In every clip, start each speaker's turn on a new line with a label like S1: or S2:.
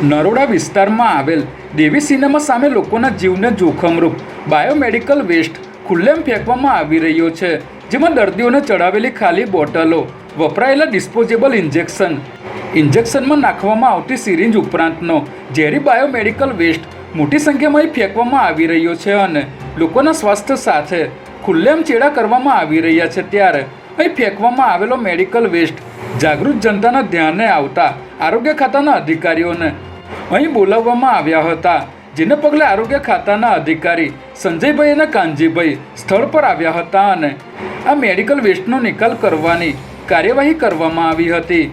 S1: નરોડા વિસ્તારમાં આવેલ દેવી સિનેમા સામે લોકોના જીવને જોખમરૂપ બાયોમેડિકલ વેસ્ટ ખુલ્લેમ ફેંકવામાં આવી રહ્યો છે, જેમાં દર્દીઓને ચડાવેલી ખાલી બોટલો, વપરાયેલા ડિસ્પોઝેબલ ઇન્જેક્શન, ઇન્જેક્શનમાં નાખવામાં આવતી સિરિંજ ઉપરાંતનો ઝેરી બાયોમેડિકલ વેસ્ટ મોટી સંખ્યામાં ફેંકવામાં આવી રહ્યો છે અને લોકોના સ્વાસ્થ્ય સાથે ખુલ્લેમ ચેડા કરવામાં આવી રહ્યા છે ત્યારે અહીં ફેંકવામાં આવેલો મેડિકલ વેસ્ટ જાગૃત જનતાના ધ્યાને આવતા આરોગ્ય ખાતાના અધિકારીઓને અહીં બોલાવવામાં આવ્યા હતા, જેને પગલે આરોગ્ય ખાતાના અધિકારી સંજયભાઈ અને કાનજીભાઈ સ્થળ પર આવ્યા હતા અને આ મેડિકલ વેસ્ટનો નિકાલ કરવાની કાર્યવાહી કરવામાં આવી હતી.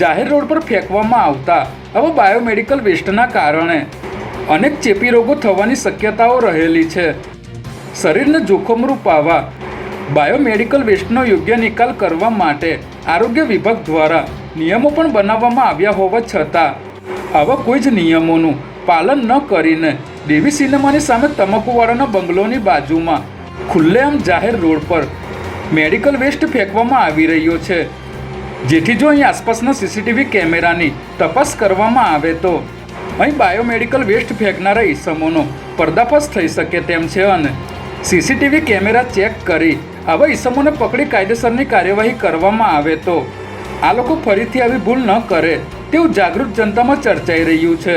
S1: જાહેર રોડ પર ફેંકવામાં આવતા આવા બાયોમેડિકલ વેસ્ટના કારણે અનેક ચેપી રોગો થવાની શક્યતાઓ રહેલી છે. શરીરને જોખમરૂપ આવા બાયોમેડિકલ વેસ્ટનો યોગ્ય નિકાલ કરવા માટે આરોગ્ય વિભાગ દ્વારા નિયમો પણ બનાવવામાં આવ્યા હોવા છતાં, આવા કોઈ જ નિયમોનું પાલન ન કરીને દેવી સિનેમાની સામે તમાકુવાળાના બંગલોની બાજુમાં ખુલ્લેઆમ જાહેર રોડ પર મેડિકલ વેસ્ટ ફેંકવામાં આવી રહ્યો છે. જેથી જો અહીં આસપાસના સીસીટીવી કેમેરાની તપાસ કરવામાં આવે તો અહીં બાયોમેડિકલ વેસ્ટ ફેંકનારા ઈસમોનો પર્દાફાશ થઈ શકે તેમ છે અને સીસીટીવી કેમેરા ચેક કરી આવા ઈસમોને પકડી કાયદેસરની કાર્યવાહી કરવામાં આવે તો આ લોકો ફરીથી આવી ભૂલ ન કરે તેવું જાગૃત જનતામાં ચર્ચાઈ રહ્યું છે.